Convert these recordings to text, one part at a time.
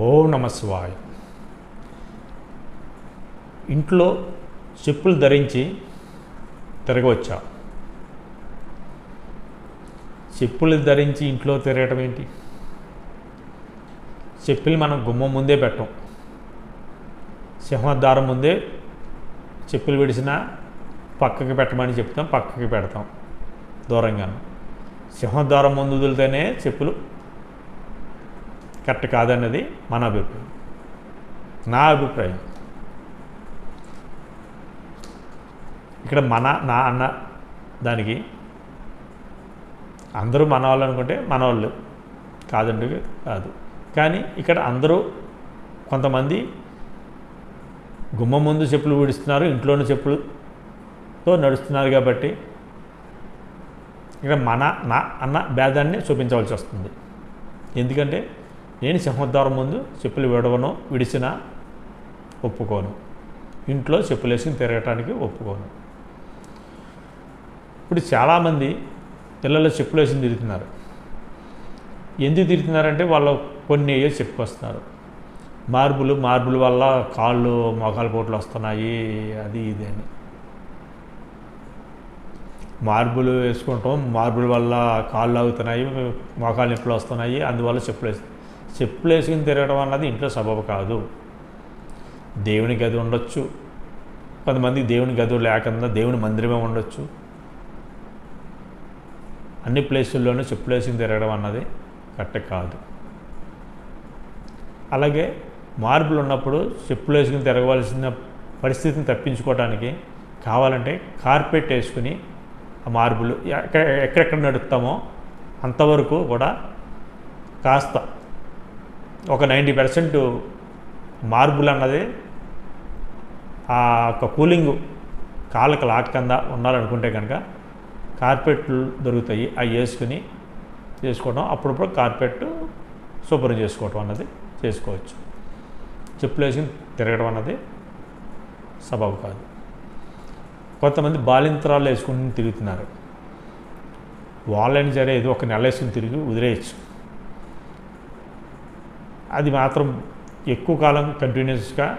ఓం నమస్వాయ ఇంట్లో చెప్పులు ధరించి తిరగవచ్చా? చెప్పులు ధరించి ఇంట్లో తిరగటం ఏంటి? చెప్పులు మనం గుమ్మం ముందే పెట్టం. సింహద్వారం ముందే చెప్పులు విడిచినా పక్కకి పెట్టమని చెప్తాం పక్కకి పెడతాం. దూరంగాను. సింహద్వారం ముందు వదిలితేనే చెప్పులు కరెక్ట్ కాదన్నది మన అభిప్రాయం. నా అభిప్రాయం. ఇక్కడ మన నా అన్న దానికి అందరూ మన వాళ్ళు అనుకుంటే మన వాళ్ళు కాదండి కాదు. కానీ ఇక్కడ అందరూ కొంతమంది గుమ్మ ముందు చెప్పులు విడుస్తున్నారు ఇంట్లోని చెప్పులతో నడుస్తున్నారు కాబట్టి ఇక్కడ మన నా అన్న భేదాన్ని చూపించవలసి వస్తుంది. ఎందుకంటే నేను సింహద్వారం ముందు చెప్పులు విడవను విడిచిన ఒప్పుకోను. ఇంట్లో చెప్పులు వేసుకుని తిరగటానికి ఒప్పుకోను. ఇప్పుడు చాలామంది పిల్లలు చెప్పులు వేసుకుని తిరుగుతున్నారు. ఎందుకు తిరుగుతున్నారంటే వాళ్ళు కొన్ని ఏయో చెప్పుకొస్తున్నారు. మార్బులు మార్బుల్ వల్ల కాళ్ళు మోకాలు పోట్లు వస్తున్నాయి అది ఇది అని. మార్బులు వేసుకుంటాం మార్బుల్ వల్ల కాళ్ళు అవుతున్నాయి మోకాలు నొప్పులు వస్తున్నాయి అందువల్ల చెప్పులు వేసు చెప్పులు వేసుకుని తిరగడం అన్నది ఇంట్లో సబబు కాదు. దేవుని గది ఉండొచ్చు. కొంతమంది దేవుని గది లేకుండా దేవుని మందిరమే ఉండొచ్చు. అన్ని ప్లేసుల్లోనూ చెప్పులు వేసుకుని తిరగడం అన్నది కరెక్ట్ కాదు. అలాగే మార్పులు ఉన్నప్పుడు చెప్పులు వేసుకుని తిరగవలసిన పరిస్థితిని తప్పించుకోవడానికి కావాలంటే కార్పెట్ వేసుకుని ఆ మార్బులు ఎక్కడ ఎక్కడెక్కడ నడుస్తామో అంతవరకు కూడా కాస్త ఒక నైంటీ పర్సెంట్ మార్బుల్ అన్నది ఆ యొక్క కూలింగ్ కాళ్ళకి లాక్కందా ఉండాలనుకుంటే కనుక కార్పెట్లు దొరుకుతాయి అవి వేసుకుని చేసుకోవడం అప్పుడప్పుడు కార్పెట్ శుభ్రం చేసుకోవటం అన్నది చేసుకోవచ్చు. చెప్పులు వేసుకుని తిరగడం అన్నది సబబు కాదు. కొంతమంది బాలింతరాలు వేసుకుని తిరుగుతున్నారు. వాళ్ళని సరే ఏదో ఒక నెల వేసుకుని తిరిగి వదిలేయచ్చు. అది మాత్రం ఎక్కువ కాలం కంటిన్యూస్గా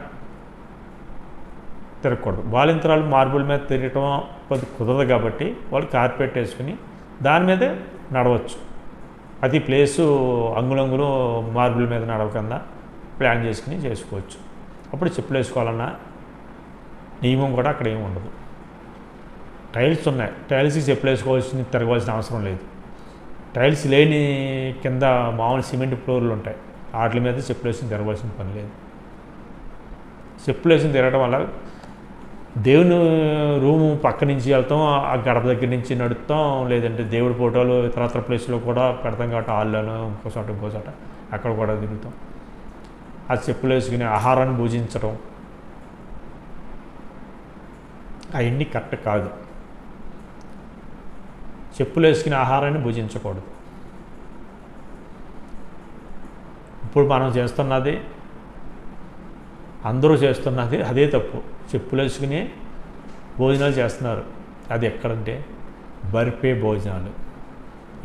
తిరగకూడదు. బాలింతరాలు మార్బుల్ మీద తిరగటం కొద్ది కుదరదు కాబట్టి వాళ్ళు కార్పెట్ వేసుకుని దాని మీదే నడవచ్చు. అది ప్లేసు అంగులంగులు మార్బుల్ మీద నడవకుండా ప్లాన్ చేసుకుని చేసుకోవచ్చు. అప్పుడు చెప్పులు వేసుకోవాలన్న నియమం కూడా అక్కడ ఏమి ఉండదు. టైల్స్ ఉన్నాయి. టైల్స్కి చెప్పులు వేసుకోవాల్సిన తిరగవలసిన అవసరం లేదు. టైల్స్ లేని కింద మామూలు సిమెంట్ ఫ్లోర్లు ఉంటాయి. వాటి మీద చెప్పులు వేసుకుని తిరగవలసిన పని లేదు. చెప్పులు తిరగడం వల్ల దేవుని రూము పక్క నుంచి వెళ్తాం ఆ గడప దగ్గర నుంచి నడుస్తాం లేదంటే దేవుడి ఫోటోలు ఇతరత్ర ప్లేస్లో కూడా పెడతాం కాబట్టి హాల్లోనూ ఇంకో చోట ఇంకో చోట అక్కడ కూడా తిరుగుతాం. ఆ చెప్పులు వేసుకుని ఆహారాన్ని భుజించడం అవన్నీ కరెక్ట్ కాదు. చెప్పులు వేసుకుని ఆహారాన్ని భుజించకూడదు. ఇప్పుడు మనం చేస్తున్నది అందరూ చేస్తున్నది అదే తప్పు. చెప్పులు వేసుకుని భోజనాలు చేస్తున్నారు. అది ఎక్కడంటే బరిపే భోజనాలు.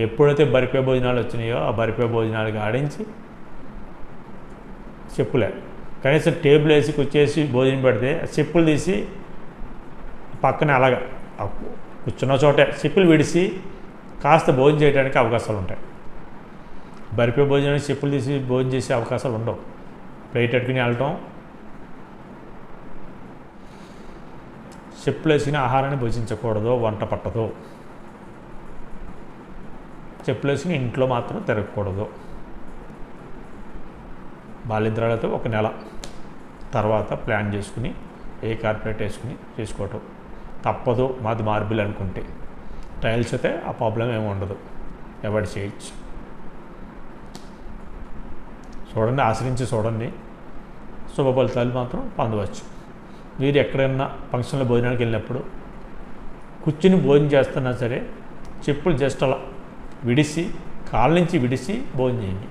ఎప్పుడైతే బరిపే భోజనాలు వచ్చినాయో ఆ బరిపే భోజనాలకు ఆడించి చెప్పులే. కనీసం టేబుల్ వేసి కూర్చేసి భోజనం పెడితే చెప్పులు తీసి పక్కన అలాగ కూర్చున్న చోటే చెప్పులు విడిసి కాస్త భోజనం చేయడానికి అవకాశాలు ఉంటాయి బరిపే భోజనం చెప్పులు తీసి భోజనం చేసే అవకాశాలు ఉండవు. ప్లేట్ పెట్టుకుని వెళ్ళటం చెప్పులు వేసిన ఆహారాన్ని భుజించకూడదు వంట పట్టదు. చెప్పులు వేసుకుని ఇంట్లో మాత్రం తిరగకూడదు. బాలింద్రాలతో ఒక నెల తర్వాత ప్లాన్ చేసుకుని ఏ కార్పెట్ వేసుకుని చేసుకోవటం. తప్పదు మాది మార్బుల్ అనుకుంటే. టైల్స్ అయితే ఆ ప్రాబ్లం ఏమి ఉండదు. ఎవరు చేయొచ్చు. చూడండి ఆశ్రయించి చూడండి. శుభ ఫలితాలు మాత్రం పొందవచ్చు. మీరు ఎక్కడైనా ఫంక్షన్లో భోజనానికి వెళ్ళినప్పుడు కూర్చుని భోజనం చేస్తున్నా సరే చెప్పులు జస్ట్ అలా విడిసి కాళ్ళ నుంచి విడిసి భోజనం చేయండి.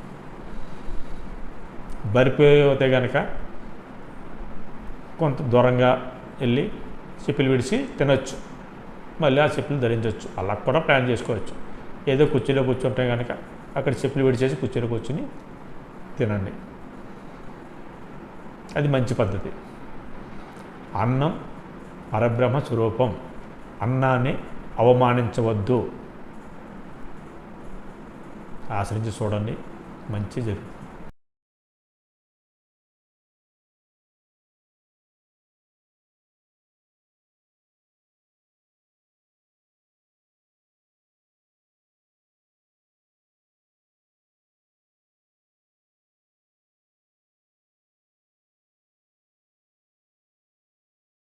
బరిపోతే కనుక కొంత దూరంగా వెళ్ళి చెప్పులు విడిచి తినొచ్చు. మళ్ళీ ఆ చెప్పులు ధరించవచ్చు అలా కూడా ప్లాన్ చేసుకోవచ్చు. ఏదో కుర్చీలో కూర్చుంటే కనుక అక్కడ చెప్పులు విడిచేసి కుర్చీలో కూర్చుని తినండి. అది మంచి పద్ధతి. అన్నం పరబ్రహ్మ స్వరూపం. అన్నాన్ని అవమానించవద్దు. ఆశ్రయించి చూడండి. మంచి జరుగుతుంది.